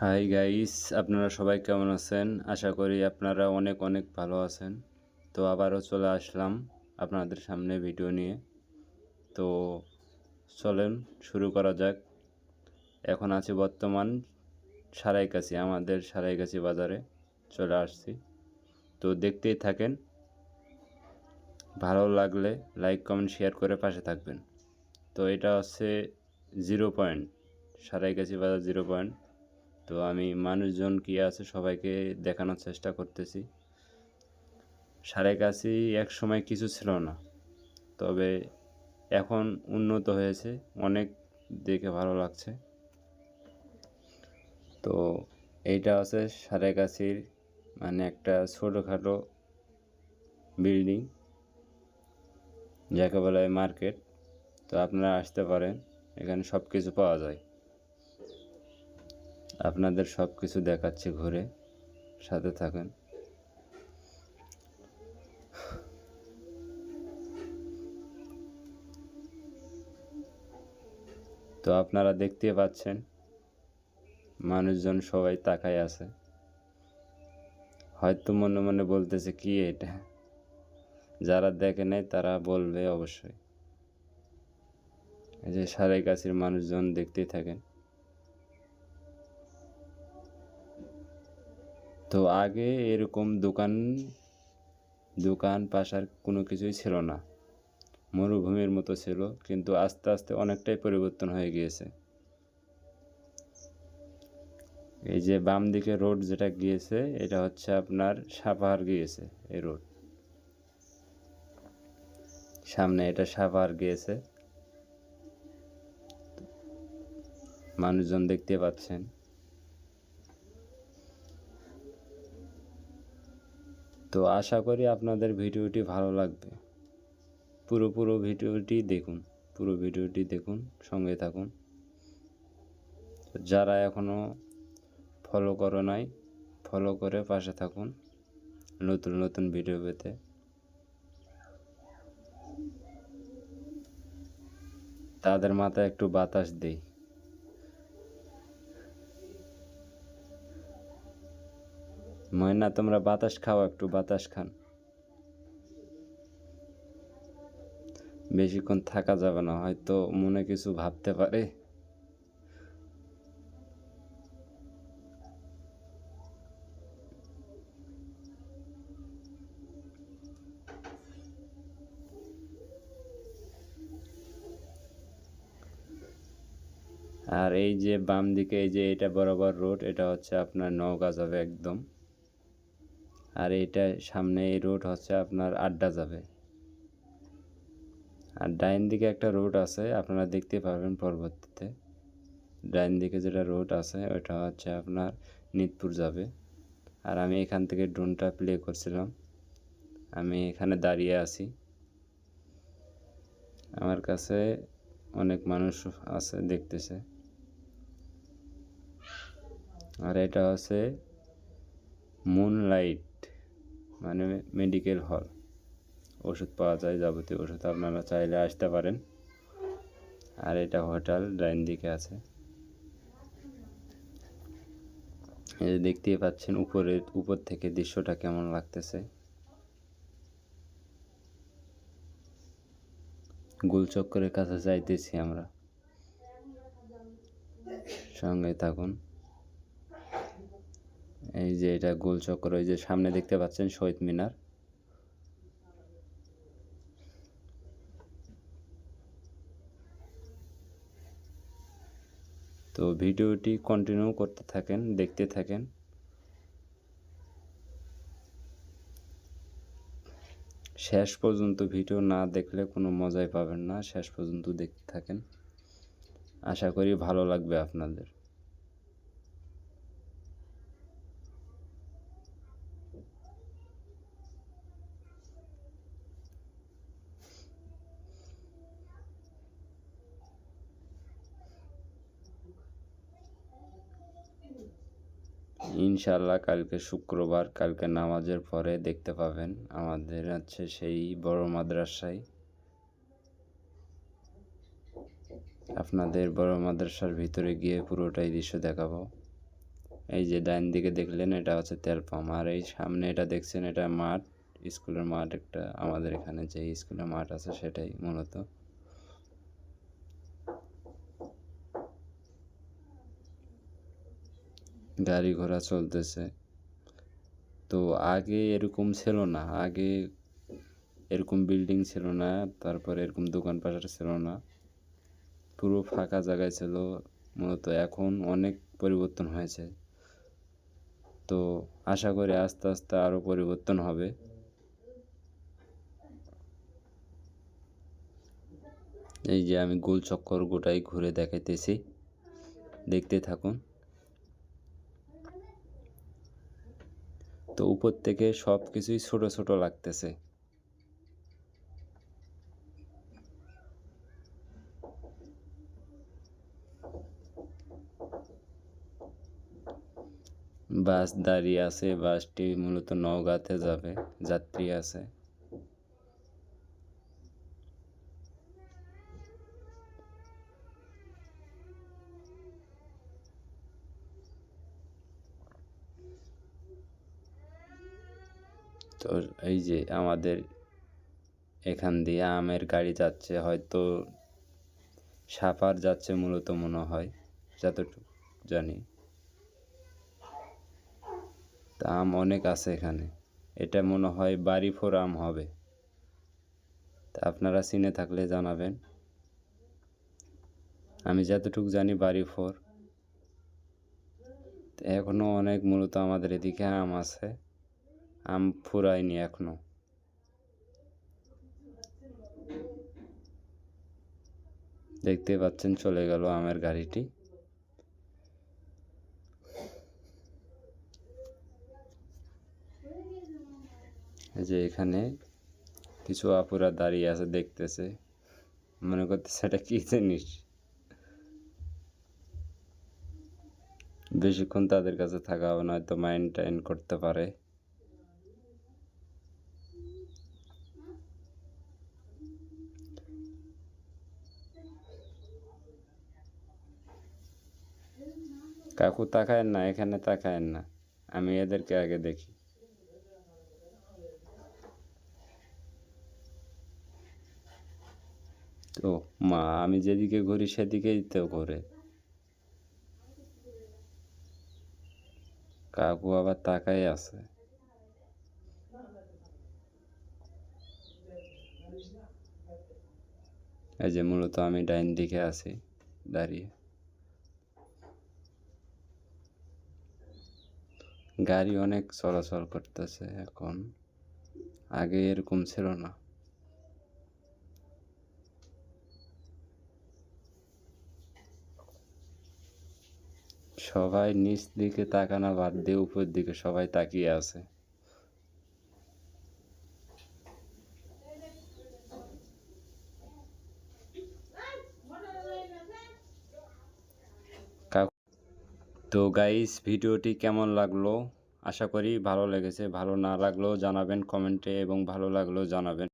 Hi guys আপনারা সবাই কেমন আছেন? আশা করি আপনারা অনেক অনেক ভালো আছেন। তো আবারও চলে আসলাম আপনাদের সামনে ভিডিও নিয়ে। তো চলেন, শুরু করা যাক। এখন আছি বর্তমান সারাইকাছি, আমাদের সারাইকাছি বাজারে চলে আসছি। তো দেখতেই থাকেন, ভালো লাগলে লাইক, কমেন্ট, শেয়ার করে পাশে থাকবেন। তো এটা হচ্ছে জিরো পয়েন্ট, সারাইকাছি বাজার জিরো পয়েন্ট। তো আমি মানুষজন কি আছে সবাইকে দেখানোর চেষ্টা করতেছি। সারাইকাছি এক সময় কিছু ছিল না। তবে এখন উন্নত হয়েছে, অনেক দেখে ভালো লাগছে। তো এইটা হচ্ছে সারেকাছির মানে একটা ছোটোখাটো বিল্ডিং, যাকে বলা মার্কেট। তো আপনারা আসতে পারেন, এখানে সব কিছু পাওয়া যায়। আপনাদের সব কিছু দেখাচ্ছি ঘুরে। সাথে থাকেন। তো আপনারা দেখতে পাচ্ছেন, মানুষজন সবাই তাকায় আছে। হয়তো মনে মনে বলতেছে, কি এটা? যারা দেখে নেয় তারা বলবে অবশ্যই। এই যে সারাই কাছের মানুষজন দেখতেই থাকেন। তো আগে এরকম দোকান দোকান পাশার কোনো কিছুই ছিল না। মরুভূমির মতো ছিল, কিন্তু আস্তে আস্তে অনেকটাই পরিবর্তন হয়ে গিয়েছে। এই যে বাম দিকে রোড যেটা গিয়েছে, এটা হচ্ছে আপনার সাপাহার গিয়েছে, এই রোড। সামনে এটা সাপাহার গিয়েছে। মানুষজন দেখতে পাচ্ছেন। তো আশা করি আপনাদের ভিডিওটি ভালো লাগবে। পুরো পুরো ভিডিওটি দেখুন, পুরো ভিডিওটি দেখুন, সঙ্গে থাকুন। যারা এখনও ফলো করো নাই ফলো করে পাশে থাকুন নতুন নতুন ভিডিও পেতে। তাদের মাথায় একটু বাতাস দেই। ময়না, তোমরা বাতাস খাও, একটু বাতাস খান। বেশিক্ষণ থাকা যাবে না, হয়তো মনে কিছু ভাবতে পারে। আর এই যে বাম দিকে এই যে এটা বরাবর রোড, এটা হচ্ছে আপনার নওগাঁ যাবে একদম। আর এটা সামনে এই রোড হচ্ছে আপনার আড্ডা যাবে। আর ডাইন দিকে একটা রোড আছে, আপনারা দেখতে পাবেন পরবর্তীতে। ডাইন দিকে যেটা রোড আছে ওটা হচ্ছে আপনার নিতপুর যাবে। আর আমি এখান থেকে ড্রোনটা প্লে করছিলাম। আমি এখানে দাঁড়িয়ে আছি। আমার কাছে অনেক মানুষ আছে দেখতেছে। আর এটা হচ্ছে মুনলাইট মানে মেডিকেল হল ওষুধ পাওয়া যায়, যাবতীয় ওষুধ আপনারা চাইলে আসতে পারেন। আর এটা হোটেল ডাইন দিকে আছে। এই দেখতেই পাচ্ছেন উপরে উপর থেকে দৃশ্যটা কেমন লাগতেছে। গোলচক্করের কাছে যাইতেছি আমরা। সঙ্গে থাকুন। এই যে এটা গোলচক্কর ওই যে সামনে দেখতে পাচ্ছেন শহীদ মিনার। তো ভিডিওটি কন্টিনিউ করতে থাকেন, দেখতে থাকেন। শেষ পর্যন্ত ভিডিও না দেখলে কোনো মজাই পাবেন না, শেষ পর্যন্ত দেখতে থাকেন। আশা করি ভালো লাগবে আপনাদের। ইনশাল্লাহ কালকে শুক্রবার, কালকে নামাজের পরে দেখতে পাবেন আমাদের হচ্ছে সেই বড় মাদ্রাসায়। আপনাদের বড় মাদ্রাসার ভিতরে গিয়ে পুরোটাই দৃশ্য দেখাবো। এই যে ডাইন দিকে দেখলেন, এটা হচ্ছে তেল পাম্প আর এই সামনে এটা দেখছেন, এটা মাঠ। স্কুলের মাঠ একটা, আমাদের এখানে যে স্কুলের মাঠ আছে সেটাই মূলত। গাড়ি ঘোড়া চলতেছে। তো আগে এরকম ছিল না। আগে এরকম বিল্ডিং ছিল না, তারপরে এরকম দোকান পাশার ছিল না। পুরো ফাঁকা জায়গায় ছিল। মূলত এখন অনেক পরিবর্তন হয়েছে। তো আশা করি আস্তে আস্তে আরও পরিবর্তন হবে। এই যে আমি গোল চক্কর গোটাই ঘুরে দেখাইতেছি। দেখতে থাকুন। তো উপর থেকে সব কিছুই ছোট ছোট লাগতেছে। বাস দাঁড়িয়ে আছে, বাসটি মূলত নওগাঁতে যাবে, যাত্রী আছে। তো এই যে আমাদের এখান দিয়ে আমের গাড়ি যাচ্ছে, হয়তো সাপার যাচ্ছে মূলত মনে হয়, যতটুকু জানি। তা আম অনেক আছে এখানে। এটা মনে হয় বাড়ি ফোর আম হবে। তা আপনারা চিনে থাকলে জানাবেন। আমি যতটুকু জানি বাড়ি ফোর এখনও অনেক মূলত আমাদের এদিকে আম আছে। আম ফুরায়নি এখনও। দেখতে পাচ্ছেন চলে গেল আমের গাড়িটি। যে এখানে কিছু আপুরা দাঁড়িয়ে আছে দেখতেছে। মনে করতেছে এটা কি জিনিস? বেশিক্ষণ তাদের কাছে থাকা হয়তো মাইন্ড টাইন করতে পারে। কাকু তাকায়েন না, এখানে তাকায়েন না। আমি এদেরকে আগে দেখি। তো মা, আমি যেদিকে ঘুরি সেদিকেই তো ঘুরে। কাকু আবার তাকাই আছে। এই যে মূলত আমি ডাইন দিকে আছি, দাঁড়িয়ে। গাড়ি অনেক চলাচল করতেছে এখন। আগে এরকম ছিল না। সবাই নিচ দিকে তাকানো বাদ দিয়ে উপর দিকে সবাই তাকিয়ে আছে। তো গাইস ভিডিওটি কেমন লাগল? আশা করি ভালো লেগেছে। ভালো না লাগলেও জানাবেন কমেন্টে এবং ভালো লাগলেও জানাবেন।